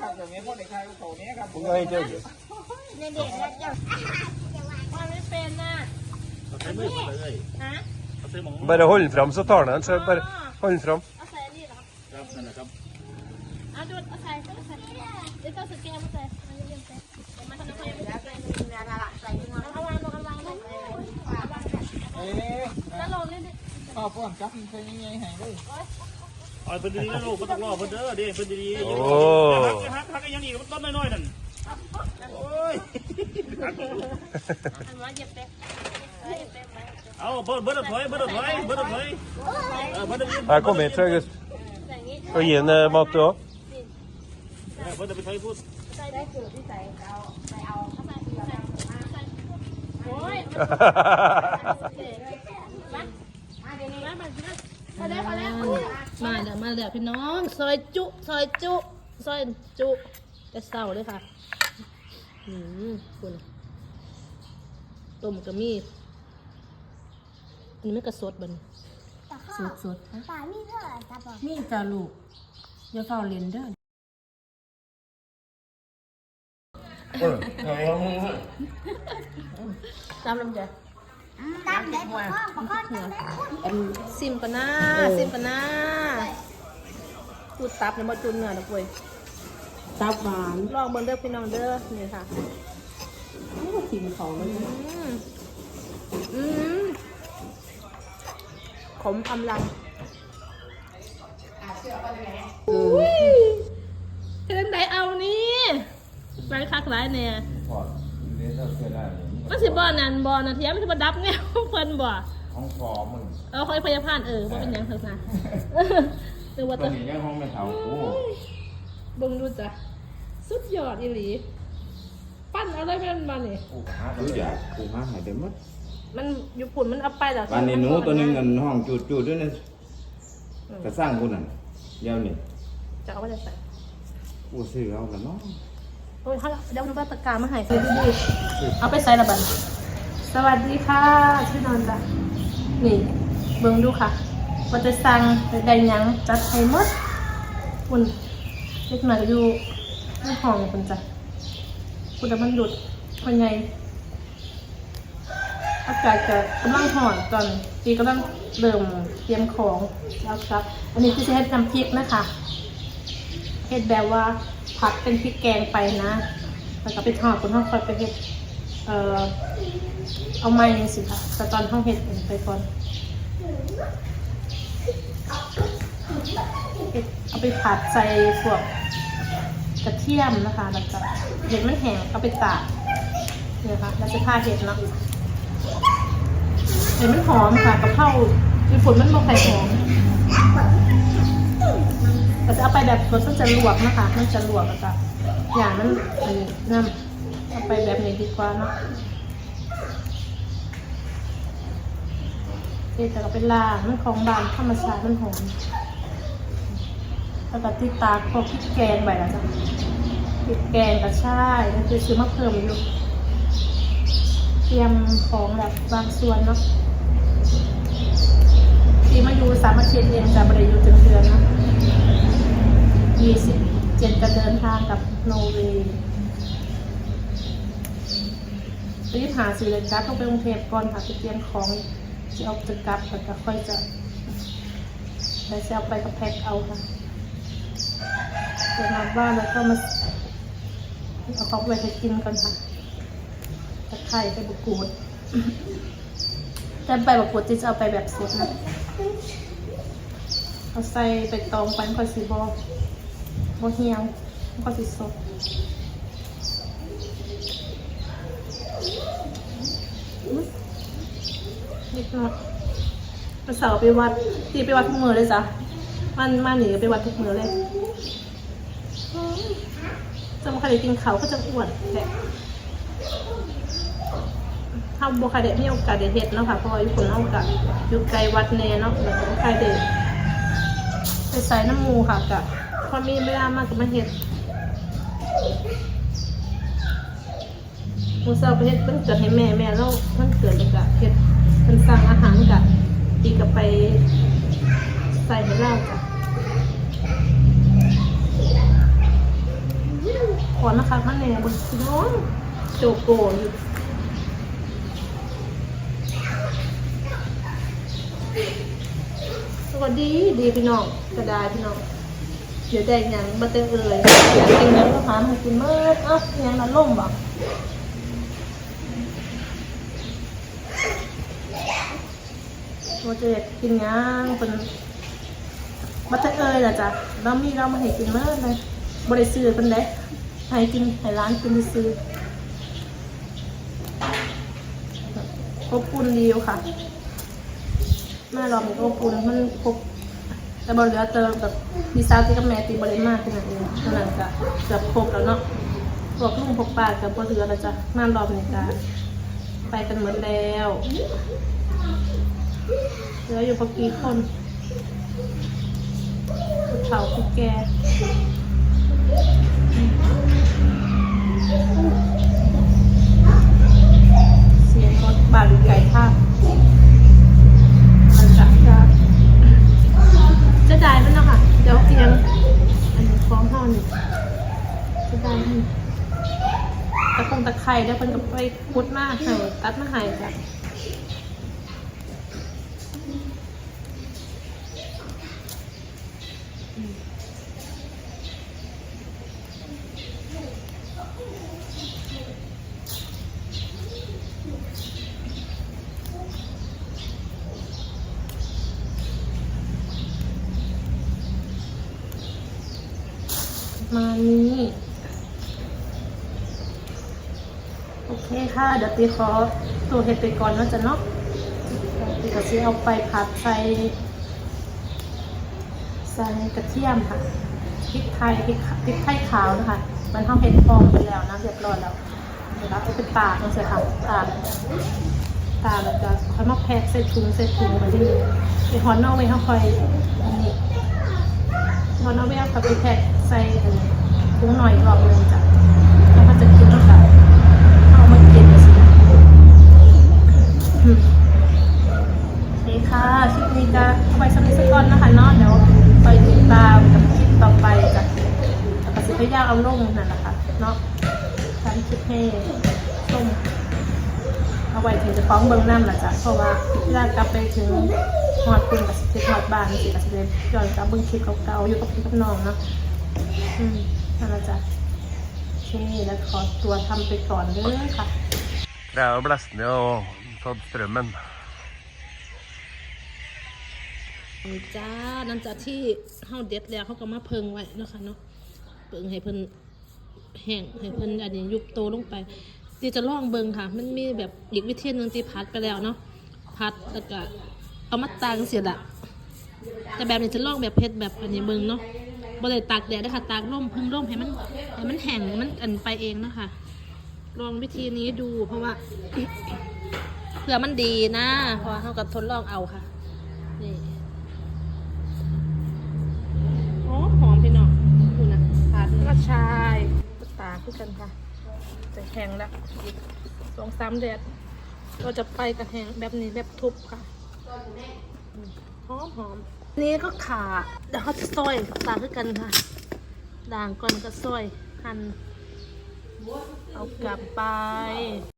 ครับตรงนี้พวกเด็กชายเขาเนี้ยครับผมก็ให้เจ้าอยู่ในเด็กแล้วจะว่าไม่เป็นน่ะเอาใช้มือมาเลยฮะเอาใช้หมอง Bara håll fram så tar den, så bara håll fram. เอาใส่นี่เหรอครับนั่นแหละครับเอาดูเอาใส่เอาใส่เดี๋ยวต้องสแกนมาใส่เอาเรียนใส่เดี๋ยวมาทำอะไรไม่ได้ใส่เนื้อละละใส่เนื้อเอาวางลงเอาวางลงเอ๊ะแล้วลงนี่ข้าวป้อนจับมันใช้ยังไงให้ด้วย เอาเพิ่นดีๆนะลูกบ่ต้องรอเพิ่นเด้อเด้เพิ่นดีๆโอ้ฮักฮักฮักยังอีกมันต้นน้อยๆนั่นโอ้ยอันว่าเย็บเป๊ะเย็บเป๊ะไหมเอาเบิดเบิดถอยเบิดถอยเบิดถอยเออเบิดดี Här kom hit, August. ใส่งี้ Och ge en eh, mat du har. เบิดไปถอยพูดใส่ได้สูตรที่ใส่เอาใส่เอาใส่ใส่ใส่โอ้ยมาเดี๋ยวนี้มามามาแล้วมาแล้ว มาเดี๋ยวมาเดี๋ยวพี่น้อง ซอยจุซอยจุซอยจุจะเศร้าเลยค่ะอืมคุณต้มกระมีอันนี้ไม่กระสดบันสดสดป่ามีเท่าไหร่ครับบอกมีจ้าลูกอย่าเฝ้าเล่นเด้อตามลำใจ ตามได้พ่อพ่อพ่อซิมปะนาซิมปะนาพูดตับในบ่จุนเนื้อนะปุ้ยตับหวานลองเบิ่งเด้อพี่น้องเด้อนี่ค่ะโอ้กินของมันอืมอืมขมอำลังเออเฮ็ดไดเอานี่ไปคักหลายเนี่ย มันสิบ่นั่นบ่นะเทียมมันสิบ่ดับแนวเพิ่นบ่ Không phò mình. เออคอยพยาพานเออบ่เป็นหยังเถอะนะหรือว่าแต Tôi nhìn không mày thầu của เบิ่งดูจ้ะสุดยอดอีหลีปั้นเอาได้แม่นบ่นี่รู้จักกูมาหายไปหมดมันอยู่ปุ่นมันเอาไปแล้ววันนี้หนูตัวหนึงเงินห้องจูดจูดด้วยนั่นกระสร้างกูนั่นเดี๋ยวนี่จะเอาไปใส่กูซื้อเอากันเนาะ โอ้ยเขาเดี๋ยวดูว่าตะกร้ามาให้ซื้อดีๆเอาไปใส่ละบันสวัสดีค่ะชื่อนอนจ้ะนี่เบิ่งดูค่ะว่าจะสั่งได้หยังจัดให้หมดคุณเล็กหน่อยก็อยู่ในห้องคุณจ้ะคุณจะมันหยุดคนไงอากาศจะกำลังห่อนตอนจีกำลังเริ่มเตรียมของแล้วครับ อันนี้คือจะให้น้ำพริกนะคะเฮ็ดแบบว่า ผัดเป็นพริกแกงไปนะ แล้วก็ไปทอดบนห้องคอยไปเฮ็ดเอ่อเอาไม้นี่สิค่ะแต่ตอนห้องเฮ็ดไปก่อนเอาไปผัดใส่พวกกระเทียมนะคะแล้วก็เห็ดมันแห้งเอาไปตากเนี่ยค่ะแล้วจะทาเห็ดเนาะเห็ดมันหอมค่ะกระเพราญี่ปุ่นมันบอกไข่หอม เราจะเอาไปแบบรสมันจะลวกนะคะมันจะลวกแล้วก็อย่างนั้นอันนี้น้ำเอาไปแบบนี้ดีกว่าเนาะเอ๊แต่ก็เป็นลางมันของบานธรรมชาติมันหอมแล้วก็ติดตาพวกพริกแกงไปแล้วจ้ะพริกแกงกระชายนั่นคือซื้อมาเพิ่มอยู่เตรียมของแบบบางส่วนเนาะที่มาอยู่สามอาทิตย์เองจะบริอยู่ถึงเดือนเนะ ยี่สิเจ็ดจะเดินทางกับโนเวย์รีบหาสื่อเลยกราต้องไปกรุงเทพก่อนค่ะไปเตรียมของจะเอาจะกลับแล้วก็ค่อยจะแล้วจะเอาไปกับแพ็คเอาค่ะเดี๋ยวมาบ้านแล้วก็มาเอาของไปให้กินก่อนค่ะตะไคร้ไปบุกูดแต่ใบบุกูดจะเอาไปแบบสดนะเอาใส่ไปตองไปมันค่อยสีบอ บเหี่ยวก็สิสดอุ๊ยเล็กน้อยไปเสาร์ไปวัดตีไปวัดทุกมือเลยจ้ะมันมาหนีไปวัดทุกมือเลยจะมาใครได้กินเขาก็จะอ้วนแหละถ้าบุคคลได้มีโอกาสได้เห็ดเนาะค่ะเพราะว่าอยู่คนเอาโอกาสอยู่ไกลวัดแน่เนาะแล้วก็บ่ใครได้ไปใส่น้ำมูค่ะกะพอมีเวลามากกับมาเห็ดมูซาไปเห็ดเพิ่นเกิดให้แม่แม่เราเพิ่นเกิดเลยกะเห็ดเพิ่นสั่งอาหารกะตีกับไปใส่ให้เราจ้ะก่อนนะคะมันแน่บนน้องโจโกอยู่สวัสดีดีพี่น้องกระดาษพี่น้อง เดี๋ยวได้ยังบัเตอร์เลยอยากกินแล้วก็หามากินเมื่อเอ้ายังละล่มบ่ว่าจะอยากกินยังเป็นบัเตอร์เอยล่ะจ้ะเรามีเรามาให้กินเมื่อเลยบริซื้อเป็นเด้ให้กินให้ร้านกินซื้อครบปุ่นดีอยู่ค่ะแม่เรามีครบปุ่นมันครบ แต่บอลเหลือเติมแบบดีซาวที่กับแม่ตีบอลเลนมากขนาดนี้ขนาดก็เกือบครบแล้วเนาะพวกลุงพวกป้ากับบอลเหลือแล้วจ้ะมารอบในการไปกันหมดแล้วเหลืออยู่พอกี่คนผู้เฒ่าผู้แก่เสียงรถบาดหรือไก่ท่ามันจักจ้า จะได้มันเนาะค่ะ เดี๋ยวเตียงอันนี้ฟ้องห้องนี่จะได้มัน ตะคงตะไคร้เดี๋ยวเพิ่นก็ไปพุดมาให้ตัดมาให้จ้ะมานี้โอเค่ะเดี๋ยวตีขอตัวเห็ดไปก่อนเนาะจ้ะเนาะตีก็จะเอาไปผัดใส่ใส่กระเทียมค่ะพริกไทยพริกพริกไทยขาวนะคะ มันทำเห็ดฟองไปแล้วนะเรียบร้อยแล้วนะคะเอาไปตากนะเสียค่ะตากตากแล้วก็ค่อยมาแพ็คใส่ถุงใส่ถุงมาที่นี่ไอหอนนอกไว้เขาคอยอันนี้พอนเอาไปเอากลับไปแพ็คใส่ถุงหน่อยรอบนึงจ้ะแล้วก็จะกินแล้วก็เอามากินเลยสิอืม โอเคค่ะคลิปนี้ก็เอาไว้สำหรับสักก่อนนะคะเนาะเดี๋ยวไปติดตามกับคลิปต่อไปจ้ะแล้วก็สิพยาเอาลงนั่นแหละค่ะเนาะทำคลิปให้ส้มเอาไว้ถึงจะฟ้องเบิ้งน้ำละจ้ะเพราะว่าเวลากลับไปถึงหอดคุณกับสิหอดบ้านสิกับสิเดย้อนกลับเบิ้งคลิปเก่าๆอยู่กับพี่กับน้องเนาะอืมนั่นละจ้ะโอเคแล้วขอตัวทำไปก่อนเด้อค่ะ Det er jo blåst ned og tatt strømmen. นี่จ้าหลังจากที่เฮาเด็ดแล้วเขาก็มาเพิงไว้เนาะคะเนาะเพิงให้เพิ่นแห้งให้เพิ่นอันนี้ยุบโตลงไปตีจะล่องเบิงค่ะ มันมีแบบอีกวิธีหนึงที่พัดไปแล้วเนาะพัดแล้วก็เอามาตากเสียละแต่แบบนี้จะล่องแบบเพชรแบบอันนี้เบิงเนาะบ่ได้ตากแดดนะคะตากร่มพิ่งร่มให้มันให้มันแห้งมันอันไปเองนะคะลองวิธีนี้ดูเพราะว่า เผื่อมันดีนะเพราะว่าเขากับทดลองเอาค่ะ นี่หอมหอมพี่น้องดูนะผาดกระชายกระตาคือกันค่ะ จะแห้งแล้วอีกสองสามแดดเราจะไปกับแห้งแบบนี้แบบทุบค่ะอืมหอมหอมนี่ก็ขาเดี๋ยวเขาจะซอยกับตาคือกันค่ะด่างก่อนก็ซอยหั่นเอากลับไป